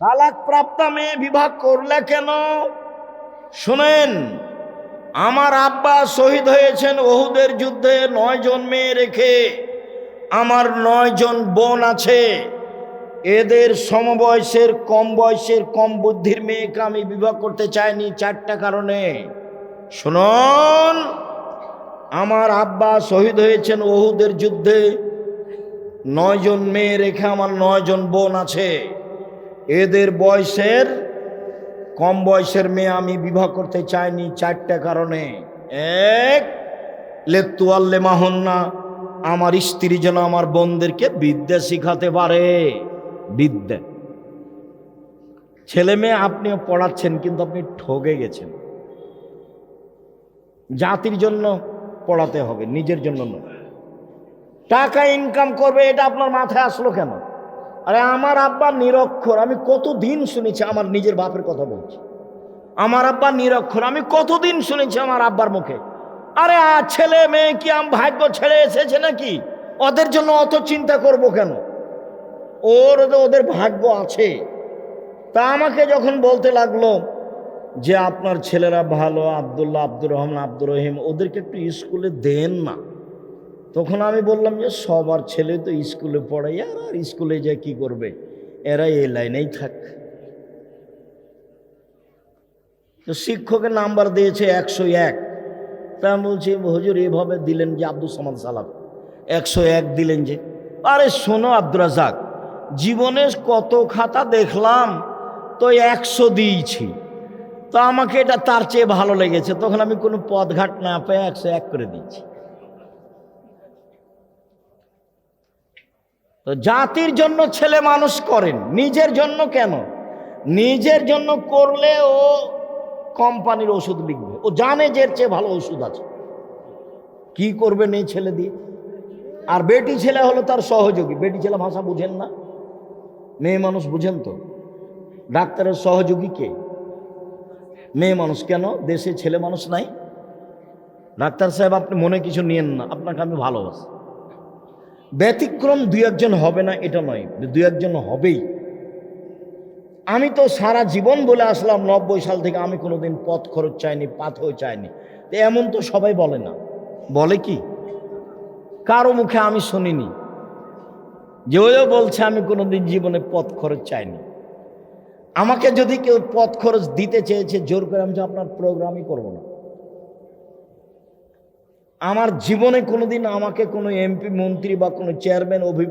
তালাক প্রাপ্তা মেয়ে বিবাহ করলে কেন? শোনেন, আমার আব্বা শহীদ হয়েছেন ওহুদের যুদ্ধে নয় জন মেয়ে রেখে। আমার নয় জন বোন আছে। এদের সমবয়সের, কম বয়সের, কম বুদ্ধির মেয়েকে আমি বিবাহ করতে চাইনি চারটা কারণে। শুনুন, আমার আব্বা শহীদ হয়েছেন ওহুদের যুদ্ধে। নয় জন মেয়ে রেখে আমার নয় জন বোন আছে। এদের বয়সের কম বয়সের মেয়ে আমি বিবাহ করতে চাইনি চারটা কারণে। এক, লেতুয়াল্লে মাহন্না, আমার স্ত্রী যেন আমার বোনদেরকে বিদ্যা শিখাতে পারে। বিদ্যা। ছেলে মেয়ে আপনিও পড়াচ্ছেন, কিন্তু আপনি ঠগে গেছেন। জাতির জন্য পড়াতে হবে, নিজের জন্য নয়। টাকা ইনকাম করবে, এটা আপনার মাথায় আসলো কেন? আরে আমার আব্বা নিরক্ষর, আমি কতদিন শুনেছি আমার নিজের বাপের কথা বলছি। আমার আব্বা নিরক্ষর, আমি কতদিন শুনেছি আমার আব্বার মুখে। আরে ছেলে মেয়ে কি আম ভাগ্য ছেড়ে এসেছে নাকি? ওদের জন্য অত চিন্তা করব কেন? ওর ওদের ভাগ্য আছে। তা আমাকে যখন বলতে লাগল যে আপনার ছেলেরা ভালো, আবদুল্লাহ, আব্দুর রহমান, আব্দুর রহিম, ওদেরকে একটু স্কুলে দেন না। তখন আমি বললাম যে সবার ছেলে তো স্কুলে পড়ে আর আর স্কুলে যায় কি করবে? এরা এই লাইনেই থাক। তো শিক্ষকের নাম্বার দিয়েছে একশো এক। তা আমি বলছি, হুজুর, এভাবে দিলেন যে আব্দুল সামাদ সালাম। একশো এক দিলেন যে। আরে শোনো আব্দুর রাজাক জীবনে কত খাতা দেখলাম, তো একশো দিয়েছি। তো আমাকে এটা তার চেয়ে ভালো লেগেছে। তখন আমি কোনো পদঘাট না পেয়ে একশো এক করে দিয়েছি। তো জাতির জন্য ছেলে মানুষ করেন। নিজের জন্য কেন? নিজের জন্য করলে ও কোম্পানির ওষুধ লিখবে। ও জানে যে এর চেয়ে ভালো ওষুধ আছে। কি করবেন এই ছেলে দিয়ে? আর বেটি ছেলে হলো তার সহযোগী। বেটি ছেলে ভাষা বুঝেন না? মেয়ে মানুষ বুঝেন তো? ডাক্তারের সহযোগী কে? মেয়ে মানুষ কেন? দেশে ছেলে মানুষ নাই? ডাক্তার সাহেব, আপনি মনে কিছু নিয়েন না। আপনাকে আমি ভালোবাসি। ব্যতিক্রম দুই একজন হবে না, এটা নয়, দুই একজন হবেই। আমি তো সারা জীবন বলে আসলাম, নব্বই সাল থেকে আমি কোনোদিন পথ খরচ চাইনি পাথেও চাইনি। এমন তো সবাই বলে না। বলে কি? কারও মুখে আমি শুনিনি। যে ওও বলছে, আমি কোনোদিন জীবনে পথ খরচ চাইনি। আমাকে যদি কেউ পথ খরচ দিতে চেয়েছে, জোর করে আমি আপনার প্রোগ্রামই করব না। আমার জীবনে কোনোদিন আমাকে কোনো এমপি মন্ত্রী বা কোনো চেয়ারম্যান অভি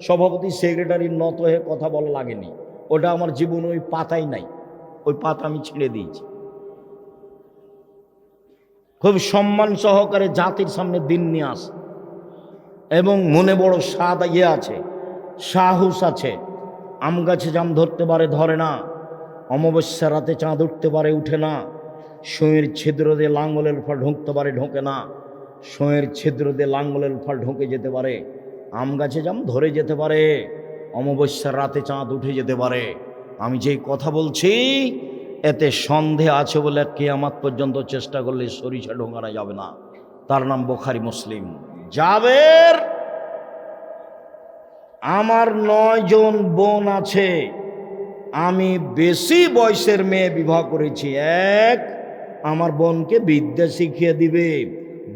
সভাপতি সেক্রেটারির নত হয়ে কথা বলা লাগেনি। ওটা আমার জীবনে ওই পাতাই নাই। ওই পাতা আমি ছেড়ে দিয়েছি। খুব সম্মান সহকারে জাতির সামনে দিন নিয়ে আস। এবং মনে বড় স্বাদ ইয়ে আছে, সাহস আছে। আম গাছে জাম ধরতে পারে, ধরে না। অমাবস্যা রাতে চাঁদ উঠতে পারে, উঠে না। সঁয়ের ছিদ্র দিয়ে লাঙ্গলের ফল ঢুকতে পারে, ঢোকে না। সঁয়ের ছিদ্র দিয়ে লাঙ্গলের ফল ঢুকে যেতে পারে। আম গাছে জাম ধরে যেতে পারে, অমাবস্যার রাতে চাঁদ উঠে যেতে পারে। আমি যেই কথা বলছি, এতে সন্দেহ আছে বলে কেয়ামাত পর্যন্ত চেষ্টা করলে সরিষা ঢোকানো যাবে না। তার নাম বোখারি মুসলিম। জাবের, আমার নয় জন বোন আছে। আমি বেশি বয়সের মেয়ে বিবাহ করেছি। এক, আমার বোনকে বিদ্যা শিখিয়ে দিবে।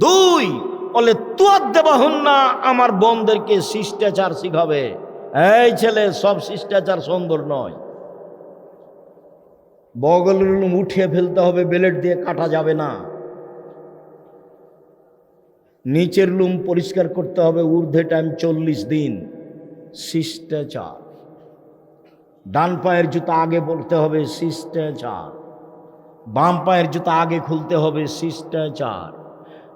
দুই, বলে তুয়ার দেবাহন না আমার বোনদেরকে শিষ্টাচার শিখাবে। এই ছেলে সব শিষ্টাচার সুন্দর নয়। বগলের উঠিয়ে ফেলতে হবে, বেলেট দিয়ে কাটা যাবে না। নিচের লুম পরিষ্কার করতে হবে, ঊর্ধ্বে টাইম চল্লিশ দিন। শিষ্টাচার। ডান পায়ের জুতা আগে পড়তে হবে, শিষ্টাচার। বাম পায়ের জুতা আগে খুলতে হবে, শিষ্টাচার।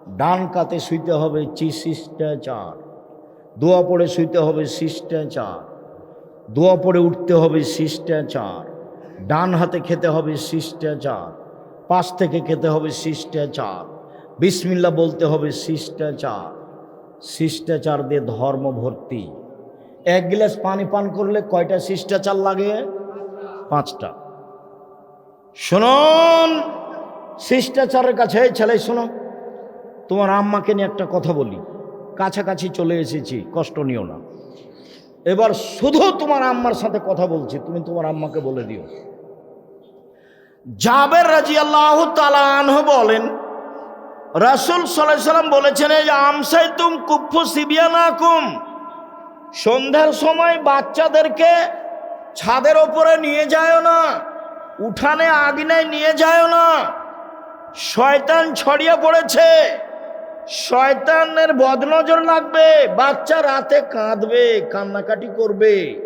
ডান কাতে শুইতে হবে চি শিষ্টাচার দোয়া পড়ে শুইতে হবে শিষ্টাচার দোয়া পড়ে উঠতে হবে শিষ্টাচার ডান হাতে খেতে হবে শিষ্টাচার, পাশ থেকে খেতে হবে শিষ্টাচার, বিসমিল্লা বলতে হবে শিষ্টাচার শিষ্টাচার দিয়ে ধর্ম ভর্তি। এক গ্লাস পানি পান করলে কয়টা শিষ্টাচার লাগে? পাঁচটা। শুনুন, শিষ্টাচারের কাছে ছেলে শোনো তোমার আম্মাকে নিয়ে একটা কথা বলি। কাছাকাছি চলে এসেছি, কষ্ট নিও না। এবার শুধু তোমার আম্মার সাথে কথা বলছি, তুমি তোমার আম্মাকে বলে দিও। জাবের রাজি আল্লাহ তালাহ বলেন, রাসুল সাল্লাহ সাল্লাম বলেছেন যে আমসাই তুম কুফু সিবিয়ানা কুম সন্ধ্যার সময় বাচ্চাদেরকে ছাদের ওপরে নিয়ে যায় না, উঠানে আগুনায় নিয়ে যায় না। শয়তান ছড়িয়ে পড়েছে। শয়তানের বদনজর লাগবে, বাচ্চা রাতে কাঁদবে, কান্নাকাটি করবে,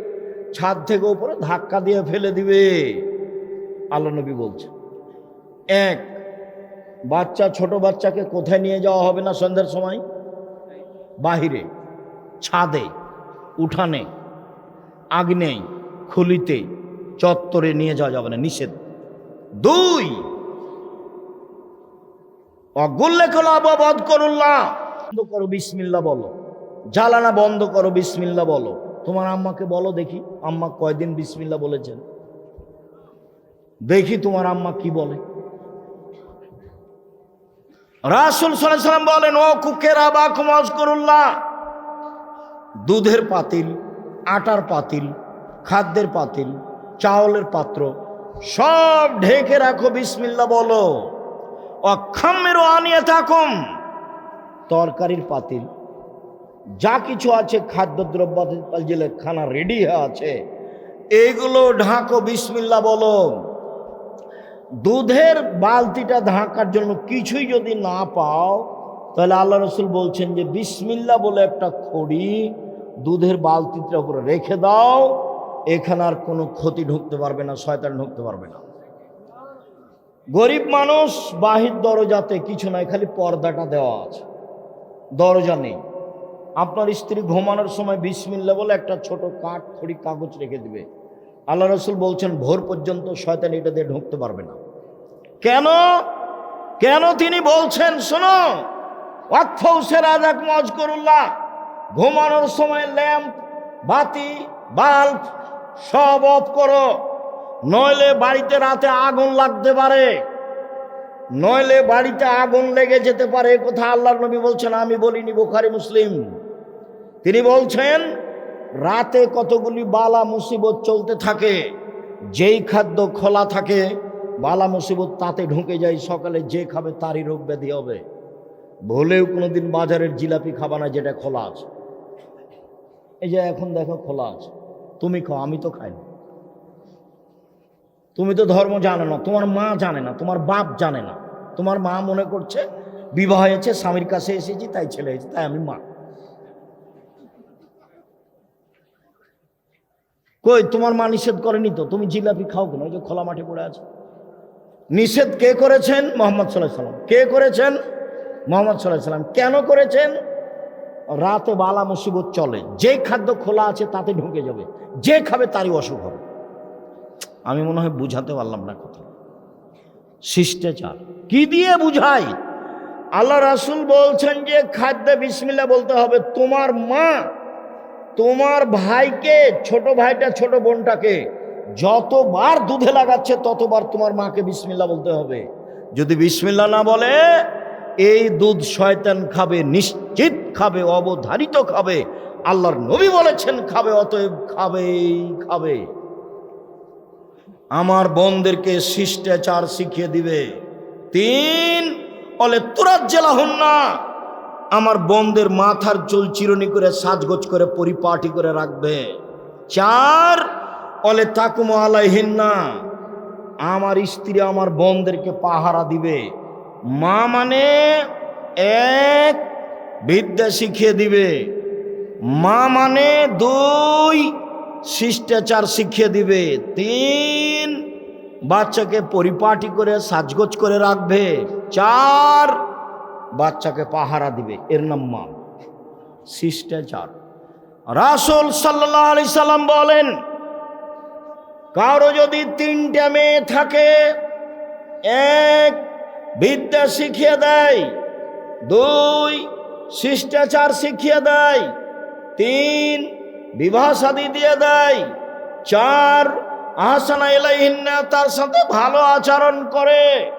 ছাদ থেকে উপরে ধাক্কা দিয়ে ফেলে দিবে। আল্লাহ নবী বলছে এক, বাচ্চা, ছোট বাচ্চাকে কোথায় নিয়ে যাওয়া হবে না সন্ধ্যার সময়? বাহিরে, ছাদে, উঠানে, আগ্নেয়, খুলিতে, চত্বরে নিয়ে যাওয়া যাবে না, নিষেধ। দুই অগুল্লে কলা বধ করুল্লাহ। বন্ধ করো বিসমিল্লা বলো। জ্বালানা বন্ধ করো বিসমিল্লা বলো। তোমার আম্মাকে বলো দেখি, আম্মা কয়দিন বিসমিল্লা বলেছেন? দেখি তোমার আম্মা কি বলে। রাসুল সাল্লাম বলেন, ও কুকেরা বা কুমাজ করুল্লাহ। দুধের পাতিল, আটার পাতিল, খাদ্যের পাতিল, চাউলের পাত্র সব ঢেকে রাখো বিসমিল্লা বলো। অক্ষমেরও আনিয়ে থাকুম তরকারির পাতিল, যা কিছু আছে, খাদ্যদ্রব্য যে খানা রেডি আছে। এগুলো ঢাকো বিসমিল্লা বলো। দুধের বালতিটা ঢাকার জন্য কিছুই যদি না পাও, তাহলে আল্লাহ রসুল বলছেন যে বিসমিল্লা বলে একটা খড়ি দুধের বালতিটার উপরে রেখে দাও, এখানে আর কোনো ক্ষতি ঢুকতে পারবে না, শয়তান ঢুকতে পারবে না। গরিব মানুষ বাহির দরজাতে কিছু নাই, খালি পর্দাটা দেওয়া আছে। দরজা নেই। আপনার স্ত্রী ঘুমানোর সময় বিসমিল্লা বলে একটা ছোট কাঠ খড়ি কাগজ রেখে দিবে। আল্লাহ রসুল বলছেন, ভোর পর্যন্ত শয়তান এটা দিয়ে ঢুকতে পারবে না। কেন? কেন তিনি বলছেন, শোনো আজাক মজ করুল্লাহ ঘুমানোর সময় ল্যাম্প, বাতি, বাল্ব সব অফ করো। নইলে বাড়িতে রাতে আগুন লাগতে পারে। নইলে বাড়িতে আগুন লেগে যেতে পারে। কথা আল্লাহর নবী বলছেন, আমি বলিনি, বোখারি, মুসলিম। তিনি বলছেন, রাতে কতগুলি বালা মুসিবত চলতে থাকে, যেই খাদ্য খোলা থাকে, বালা মুসিবত তাতে ঢুকে যায়, সকালে যে খাবে তারই রোগ ব্যাধি হবে। ভুলেও কোনোদিন বাজারের জিলাপি খাবা না, যেটা খোলা আছে। এই যে এখন দেখো খোলা আছে। তুমি খাও, আমি তো খাই না তুমি তো ধর্ম জানো না, তোমার মা জানে না, তোমার বাপ জানে না। তোমার মা মনে করছে, বিবাহ হয়েছে, স্বামীর কাছে এসেছি, তাই ছেলে হয়েছে, তাই আমি মা। কই, তোমার মা নিষেধ করেনি তো? তুমি জিলাপি খাও কেন? ওই যে খোলা মাঠে পড়ে আছে। নিষেধ কে করেছেন? মোহাম্মদ সাল্লাহ সাল্লাম কে করেছেন? মোহাম্মদ সাল্লাহ সাল্লাম কেন করেছেন? রাতে বালা মুসিবত চলে। যে খাদ্য খোলা আছে তাতে ঢুকে যাবে। যে খাবে তারই অসুখ হবে। আমি মনে হয় বুঝাতে পারলাম না কথা। শিষ্টাচার। কি দিয়ে বুঝাই? আল্লাহ রাসুল বলছেন যে, খাদ্যে বিসমিল্লা বলতে হবে। তোমার মা তোমার ভাইকে, ছোট ভাইটা, ছোট বোনটাকে যতবার দুধে লাগাচ্ছে, ততবার তোমার মাকে বিসমিল্লা বলতে হবে। যদি বিসমিল্লা না বলে, এই দুধ শয়তান খাবে, নিশ্চিত খাবে, অবধারিত খাবে। আল্লাহর নবী বলেছেন, খাবে, অতএব খাবেই খাবে। আমার বোনদেরকে শিষ্টাচার শিখিয়ে দিবে। তিন, বলে তুরাত জেলা হন না। আমার বোনদের মাথার চুল চিরনি করে সাজগোজ করে পরিপাটি করে রাখবে। চার অলে তাকুম আলাইহিন না আমার স্ত্রী আমার বোনদেরকে পাহারা দিবে। মা মানে এক, বিদ্যা শিখিয়ে দিবে। মা মানে দুই শিষ্টাচার শিখিয়ে দিবে। তিন, বাচ্চাকে পরিপাটি করে, সাজগোজ করে রাখবে। চার, বাচ্চাকে পাহারা দিবে। এর নাম মা। শিষ্টাচার। রাসুল সাল্লাহ আলি সাল্লাম বলেন, কারও যদি তিনটা মেয়ে থাকে, এক বিদ্যা শিখিয়ে দেয়, দুই শিষ্টাচার শিখিয়ে দেয়, তিন বিবাহ সাদী দিয়ে দেয়। চার, আহসানা এলাইহিন্না তার সাথে ভালো আচরণ করে।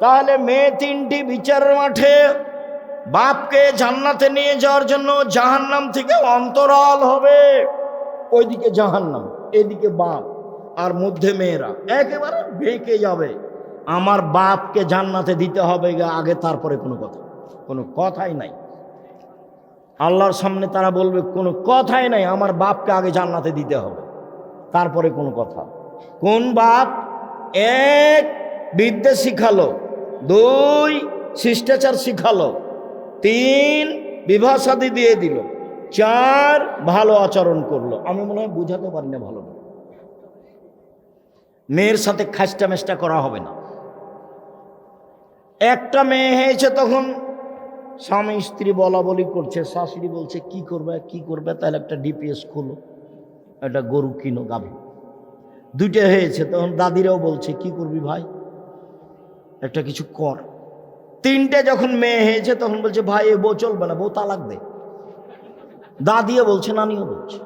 তাহলে মেয়ে তিনটি বিচারের মাঠে বাপকে জান্নাতে নিয়ে যাওয়ার জন্য জাহান্নাম থেকে অন্তরাল হবে। ওইদিকে জাহান্নাম, এদিকে বাপ আর মধ্যে মেয়েরা। একেবারে বেঁকে যাবে। আমার বাপকে জান্নাতে দিতে হবে আগে তারপরে কোনো কথা। কোনো কথাই নাই। আল্লাহর সামনে তারা বলবে, কোনো কথাই নাই, আমার বাপকে আগে জান্নাতে দিতে হবে। তারপরে কোনো কথা। কোন বাপ? এক, বিদ্যে শিখালো। দুই, শিষ্টাচার শিখালো। তিন, বিবাহ শাদী দিয়ে দিল। চার, ভালো আচরণ করল। আমি মনে হয় বুঝাতে পারি না ভালো মেয়ের সাথে খাস্টা মেষ্টা করা হবে না। একটা মেয়ে হয়েছে তখন স্বামী স্ত্রী বলা বলি করছে, শাশুড়ি বলছে, কি করবে কি করবে? তাহলে একটা ডিপিএস খোলো, একটা গরু কিনো, গাভী। দুইটা হয়েছে, তখন দাদিরাও বলছে, কি করবি ভাই? একটা কিছু কর। তিনটে যখন মেয়ে হয়েছে, তখন বলছে, ভাই, এ বউ চলবে না, বউ তালাক দে। দাদিও বলছে, নানিও বলছে।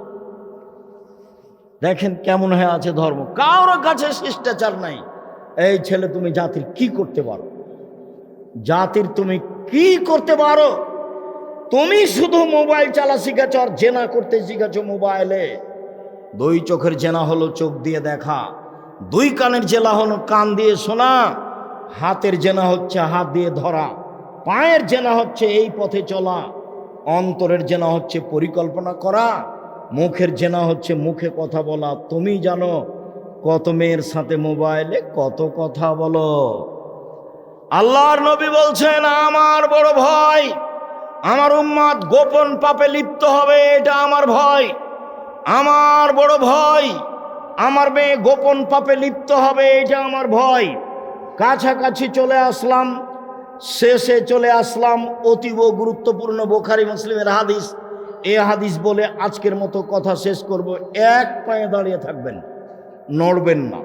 দেখেন কেমন হয়ে আছে ধর্ম। কারোর কাছে শিষ্টাচার নাই। এই ছেলে, তুমি জাতির কি করতে পারো? জাতির তুমি কি করতে পারো? তুমি শুধু মোবাইল চালা শিখেছ আর জেনা করতে শিখেছ মোবাইলে। দুই চোখের জেনা হলো চোখ দিয়ে দেখা, দুই কানের জেলা হলো কান দিয়ে শোনা, হাতের জেনা হচ্ছে হাত দিয়ে ধরা, পায়ের জেনা হচ্ছে এই পথে চলা, অন্তরের জেনা হচ্ছে পরিকল্পনা করা, মুখের জেনা হচ্ছে মুখে কথা বলা। তুমি জানো, কত মেয়ের সাথে মোবাইলে কত কথা বলো? আল্লাহর নবী বলছেন, আমার বড় ভয় আমার উম্মাদ গোপন পাপে লিপ্ত হবে, এটা আমার ভয়। আমার বড় ভয় আমার মেয়ে গোপন পাপে লিপ্ত হবে, এটা আমার ভয়। কাছাকাছি চলে আসলাম, শেষে চলে আসলাম অতীব গুরুত্বপূর্ণ বোখারি মুসলিমের হাদিস। এ হাদিস বলে আজকের মতো কথা শেষ করব। এক পায়ে দাঁড়িয়ে থাকবেন, নড়বেন না।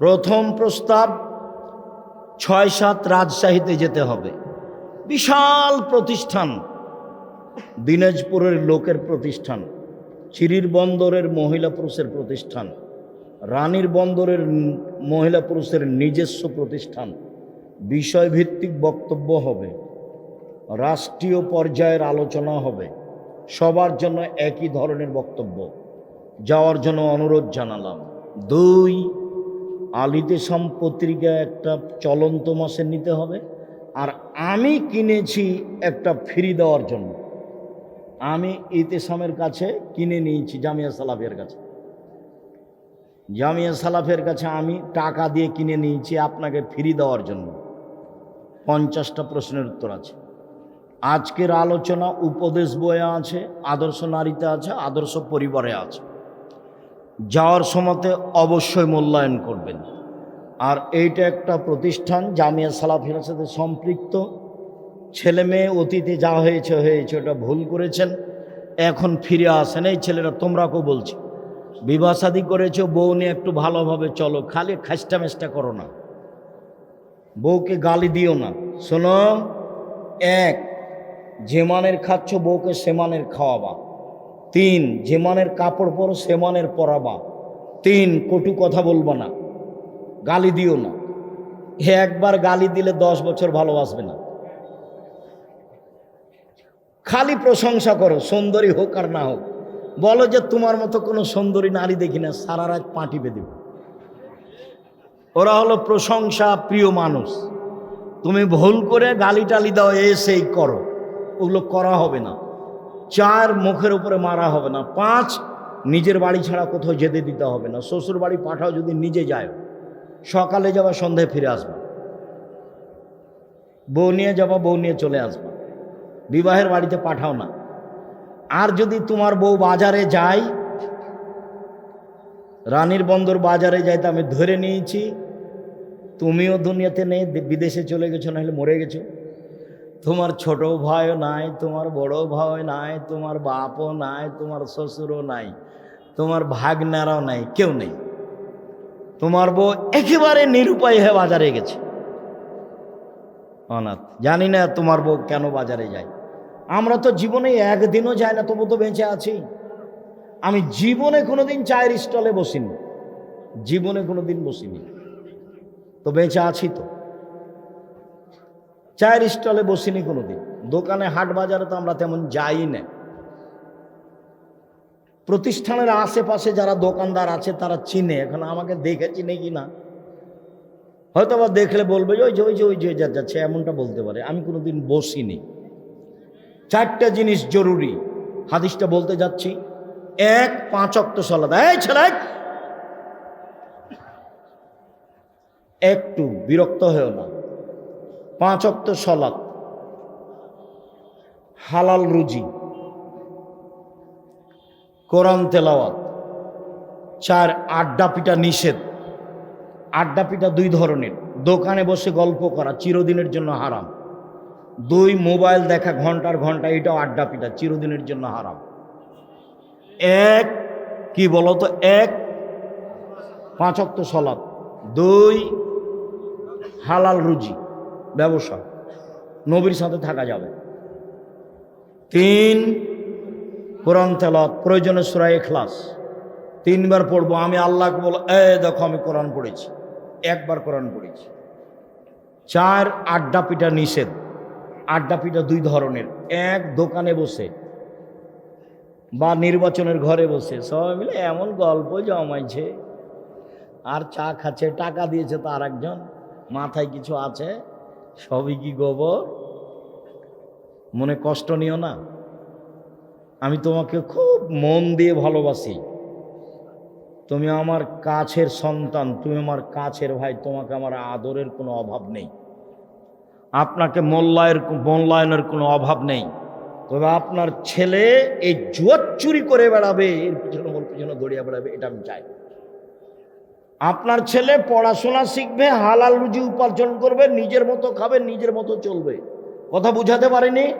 প্রথম প্রস্তাব ছয় সাত রাজশাহীতে যেতে হবে। বিশাল প্রতিষ্ঠান। দিনাজপুরের লোকের প্রতিষ্ঠান। চিরির বন্দরের মহিলা পুরুষের প্রতিষ্ঠান। রানীর বন্দরের মহিলা পুরুষের নিজস্ব প্রতিষ্ঠান। বিষয়ভিত্তিক বক্তব্য হবে। রাষ্ট্রীয় পর্যায়ের আলোচনা হবে। সবার জন্য একই ধরনের বক্তব্য। যাওয়ার জন্য অনুরোধ জানালাম। দুই আলিতে পত্রিকা একটা চলন্ত মাসে নিতে হবে। আর আমি কিনেছি একটা ফ্রি দেওয়ার জন্য। আমি ইতেসামের কাছে কিনে নিয়েছি জামিয়া সালাফের কাছে। জামিয়া সালাফের কাছে আমি টাকা দিয়ে কিনে নিয়েছি আপনাকে ফ্রি দেওয়ার জন্য। পঞ্চাশটা প্রশ্নের উত্তর আছে। আজকের আলোচনা উপদেশ বয়ে আছে, আদর্শ নারীতে আছে, আদর্শ পরিবারে আছে। যাওয়ার সময়তে অবশ্যই মূল্যায়ন করবেন। আর এইটা একটা প্রতিষ্ঠান, জামিয়া সালাফিয়ার সাথে সম্পৃক্ত। ছেলে মেয়ে অতীতে যা হয়েছে হয়েছে, ওটা ভুল করেছেন। এখন ফিরে আসেন, এই ছেলেরা তোমরাকেও বলছি বিবাহ শাদী করেছ, বউ নিয়ে একটু ভালোভাবে চলো, খালি খাস্টা মেস্টা করো না। বউকে গালি দিও না। শোনো, এক, যে মানের খাচ্ছ, বউকে সে মানের খাওয়াবা। তিন, যে মানের কাপড় পরো, সে মানের পরাবা। তিন, কটু কথা বলব না, গালি দিও না। হে একবার গালি দিলে দশ বছর ভালোবাসবে না। খালি প্রশংসা করো, সুন্দরী হোক আর না হোক। বলো যে তোমার মতো কোনো সুন্দরী নারী দেখি না, সারা রাত পাঁটি বেঁধে ওরা হলো প্রশংসা প্রিয় মানুষ। তুমি ভুল করে গালি টালি দাও, এ সেই করো। ওগুলো করা হবে না। চার মুখের উপরে মারা হবে না, পাঁচ নিজের বাড়ি ছাড়া কোথাও যেতে দিতে হবে না শ্বশুর বাড়ি পাঠাও যদি নিজে যায়, সকালে যাবা, সন্ধ্যায় ফিরে আসবা। বউ নিয়ে যাবা, বউ নিয়ে চলে আসবা। বিবাহের বাড়িতে পাঠাও না। আর যদি তোমার বউ বাজারে যায়, রানীর বন্দর বাজারে যাই তো আমি ধরে নিয়েছি। তুমিও দুনিয়াতে নেই, বিদেশে চলে গেছো, নাহলে মরে গেছো। তোমার ছোট ভাইও নাই, তোমার বড় ভাই নাই, তোমার বাপও নাই, তোমার শ্বশুরও নাই, তোমার ভাগনারাও নাই, কেউ নেই। তোমার বউ একেবারে নিরুপায় হয়ে বাজারে গেছে। অনাথ, জানি না তোমার বউ কেন বাজারে যায়। আমরা তো জীবনে একদিনও যাই না, তবু তো বেঁচে আছি। আমি জীবনে কোনোদিন চায়ের স্টলে বসিনি। জীবনে কোনোদিন বসিনি। তো বেঁচে আছি তো। চায়ের স্টলে বসিনি কোনোদিন। দোকানে হাট বাজারে তো আমরা তেমন যাই না। প্রতিষ্ঠানের আশেপাশে যারা দোকানদার আছে, তারা চিনে। এখন আমাকে দেখে চিনে কি না? হয়তো বা দেখলে বলবে, ওই যে ওই যে ওই যে, যা যাচ্ছে এমনটা বলতে পারে। আমি কোনোদিন বসিনি। চারটা জিনিস জরুরি। হাদিসটা বলতে যাচ্ছি। এক, পাঁচ অক্ট সলাদ একটু বিরক্ত হয়েও না। পাঁচ অক্ট সলাদ হালাল রুজি। কোরআন তেলাওয়াত। চার, আড্ডা পিটা নিষেধ। আড্ডা পিটা দুই ধরনের। দোকানে বসে গল্প করা চিরদিনের জন্য হারাম। দুই, মোবাইল দেখা ঘণ্টার ঘণ্টা, এটাও আড্ডা পিটা, চিরদিনের জন্য হারাম। এক, কি বলতো এক পাঁচক্ত সলাপ দুই, হালাল রুজি। ব্যবসা, নবীর সাথে থাকা যাবে। তিন, কোরআন তেলত প্রয়োজনে সুরাই এখলাস তিনবার পড়ব, আমি আল্লাহকে বল এ দেখো, আমি কোরআন পড়েছি। একবার কোরআন পড়েছি। চার, আড্ডা পিঠা নিষেধ। আড্ডা পিঠা দুই ধরনের। এক, দোকানে বসে বা নির্বাচনের ঘরে বসে। সবাই মিলে এমন গল্প জমাইছে। আর চা খাচ্ছে, টাকা দিয়েছে তার একজন। মাথায় কিছু আছে সবই কি গোবর? মনে কষ্ট নিও না। আমি তোমাকে খুব মন দিয়ে ভালোবাসি। তুমি আমার কাছের সন্তান, তুমি আমার কাছের ভাই, তোমাকে আমার আদরের কোনো অভাব নেই। আপনাকে মোল্লায়ের মূল্যায়নের কোনো অভাব নেই। তবে আপনার ছেলে এই জুয়ার চুরি করে বেড়াবে, এর পিছনে ওর পিছনে দৌড়িয়ে বেড়াবে, এটা আমি চাই। আপনার ছেলে পড়াশোনা শিখবে, হালাল রুজি উপার্জন করবে, নিজের মতো খাবে, নিজের মতো চলবে। কথা বুঝাতে পারিনি?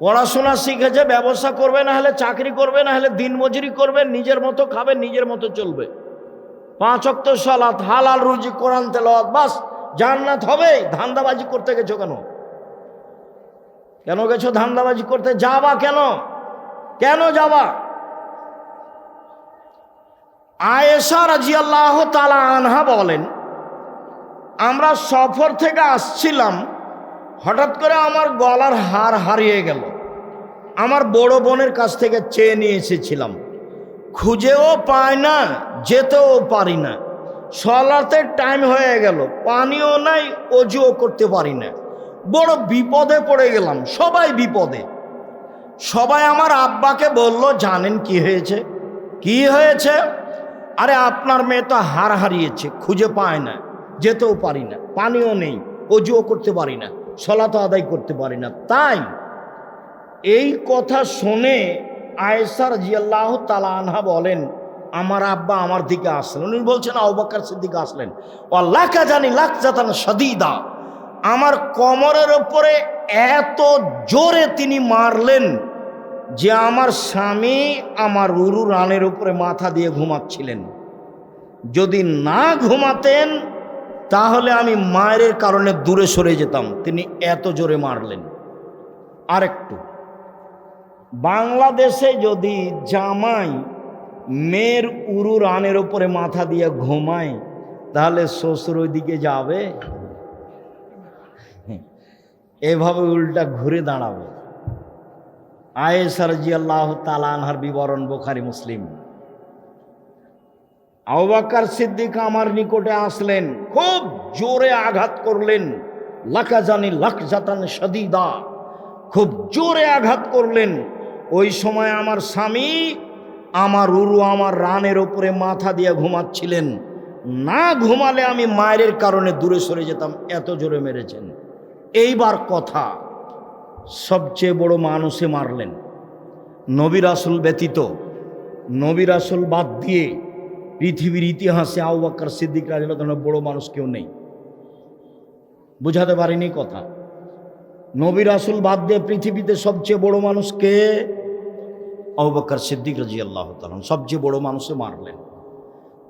পড়াশোনা শিখেছে, ব্যবসা করবে, না হলে চাকরি করবে, না হলে দিনমজুরি করবে, নিজের মতো খাবে, নিজের মতো চলবে। পাঁচ অক্ত সালাত, হালাল রুজি, কোরআন তেলাওয়াত, বাস, জান্নাত হবে, ধান্দাবাজি করতে গেছো কেন? কেন গেছো ধান্দাবাজি করতে? যাবা কেন? কেন যাবা? আয়েশা রাজিয়াল্লাহ তালা আনহা বলেন, আমরা সফর থেকে আসছিলাম, হঠাৎ করে আমার গলার হার হারিয়ে গেল। আমার বড় বোনের কাছ থেকে চেয়ে নিয়ে এসেছিলাম। খুঁজেও পায় না, যেতেও পারি না। সলাতে টাইম হয়ে গেল, পানিও নাই, অজুও করতে পারি না। বড় বিপদে পড়ে গেলাম, সবাই বিপদে। সবাই আমার আব্বাকে বলল, জানেন কি হয়েছে? কি হয়েছে? আরে আপনার মেয়ে তো হার হারিয়েছে, খুঁজে পায় না, যেতেও পারি না, পানিও নেই, অজুও করতে পারি না সলাতো আদায় করতে পারি না। তাই এই কথা শুনে আয়েসার জিয়াল্লাহ তালা আনহা বলেন, আমার আব্বা আমার দিকে আসলেন। উনি বলছেন আউবাক্কার সিদ্দিকে আসলেন। ও লাখা জানি লাখ জাতান সদিদা আমার কমরের ওপরে এত জোরে তিনি মারলেন যে আমার স্বামী আমার উরু রানের উপরে মাথা দিয়ে ঘুমাচ্ছিলেন। যদি না ঘুমাতেন, তাহলে আমি মায়ের কারণে দূরে সরে যেতাম। তিনি এত জোরে মারলেন। আরেকটু। বাংলাদেশে যদি জামাই মেয়ের উরু রানের ওপরে মাথা দিয়ে ঘুমায়, তাহলে শ্বশুর ওইদিকে যাবে? এভাবে উল্টা ঘুরে দাঁড়াবে। আয়েসার জি আল্লাহ তালানহার বিবরণ বোখারি, মুসলিম। আবাকার সিদ্দিক আমার নিকটে আসলেন, খুব জোরে আঘাত করলেন। লাকা জানি লাখ জাতান সদিদা খুব জোরে আঘাত করলেন। ওই সময় আমার স্বামী আমার উরু আমার রানের ওপরে মাথা দিয়ে ঘুমাচ্ছিলেন। না ঘুমালে আমি মায়ের কারণে দূরে সরে যেতাম, এত জোরে মেরেছেন। এইবার কথা। সবচেয়ে বড় মানুষে মারলেন। নবী রাসুল ব্যতীত, নবী রাসুল বাদ দিয়ে পৃথিবীর ইতিহাসে আউবাক্কর সিদ্দিক রাজিল্লাহ বড় মানুষ কেউ নেই। বুঝাতে পারিনি কথা। নবী রাসুল বাদ দিয়ে পৃথিবীতে সবচেয়ে বড় মানুষ কে? আউবাক্কর সিদ্দিক রাজি আল্লাহ সবচেয়ে বড় মানুষে মারলেন।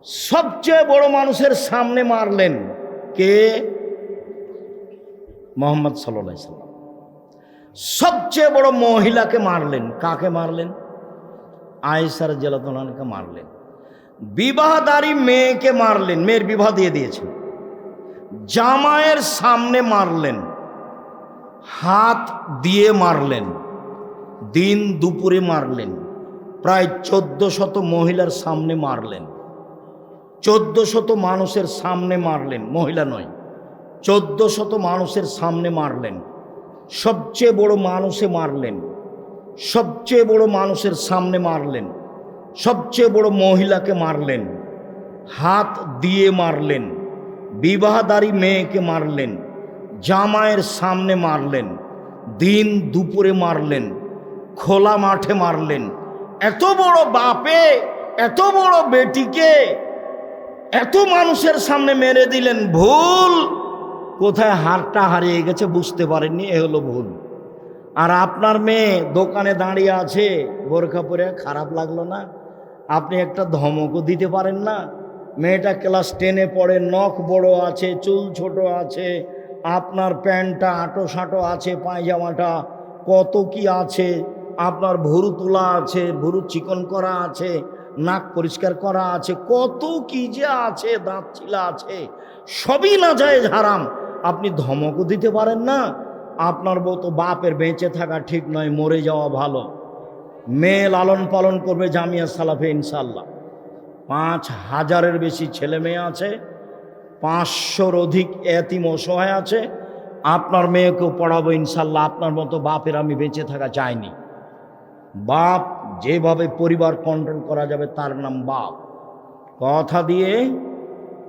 সবচেয়ে বড় মানুষের সামনে মারলেন কে? মোহাম্মদ সাল্লাহ সাল্লাম। সবচেয়ে বড় মহিলাকে মারলেন। কাকে মারলেন? আয়েসার জেলাতলানকে মারলেন। বিবাহদারী মেয়েকে মারলেন। মেয়ের বিবাহ দিয়ে দিয়েছেন। জামায়ের সামনে মারলেন। হাত দিয়ে মারলেন। দিন দুপুরে মারলেন। প্রায় চোদ্দ শত মহিলার সামনে মারলেন। চোদ্দ শত মানুষের সামনে মারলেন। মহিলা নয়, চোদ্দ শত মানুষের সামনে মারলেন। সবচেয়ে বড় মানুষে মারলেন। সবচেয়ে বড় মানুষের সামনে মারলেন। সবচেয়ে বড় মহিলাকে মারলেন। হাত দিয়ে মারলেন। বিবাহদারী মেয়েকে মারলেন। জামায়ের সামনে মারলেন। দিন দুপুরে মারলেন। খোলা মাঠে মারলেন। এত বড় বাপে, এত বড় বেটিকে, এত মানুষের সামনে মেরে দিলেন। ভুল! কোথায় হারটা হারিয়ে গেছে বুঝতে পারেননি, এ হলো ভুল। আর আপনার মেয়ে দোকানে দাঁড়িয়ে আছে, বোরখা পরে, খারাপ লাগল না? আপনি একটা ধমকও দিতে পারেন না? মেয়েটা ক্লাস টেনে পড়ে, নখ বড় আছে, চুল ছোট আছে, আপনার প্যান্টটা আঁটো সাঁটো আছে, পায়জামাটা কত কি আছে, আপনার ভুরু তোলা আছে, ভুরু চিকন করা আছে, নাক পরিষ্কার করা আছে, কত কি যে আছে দাঁত ছিলা আছে, সবই না যায় হারাম। আপনি ধমকও দিতে পারেন না। আপনার বউ তো বাপের বেঁচে থাকা ঠিক নয়, মরে যাওয়া ভালো। মেয়ে লালন পালন করবে জামিয়া সালাফে ইনশাল্লাহ পাঁচ হাজারের বেশি ছেলে মেয়ে আছে, পাঁচশোর অধিক এতিম অসহায় আছে। আপনার মেয়েকেও পড়াবো ইনশাল্লাহ আপনার মতো বাপের আমি বেঁচে থাকা চাইনি। বাপ যেভাবে পরিবার কন্ট্রোল করা যাবে তার নাম বাপ। কথা দিয়ে,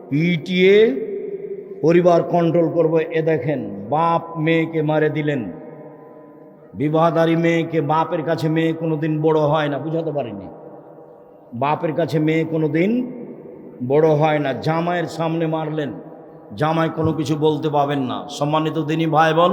পিটিয়ে পরিবার কন্ট্রোল করব। এ দেখেন, বাপ মেয়েকে মারে দিলেন। বিবাহদারী মেয়েকে বাপের কাছে মেয়ে কোনো দিন বড় হয় না, বুঝাতে পারিনি। বাপের কাছে মেয়ে কোনো দিন বড় হয় না। জামাইয়ের সামনে মারলেন। জামাই কোনো কিছু বলতে পাবেন না। সম্মানিত দিনী ভাই বোন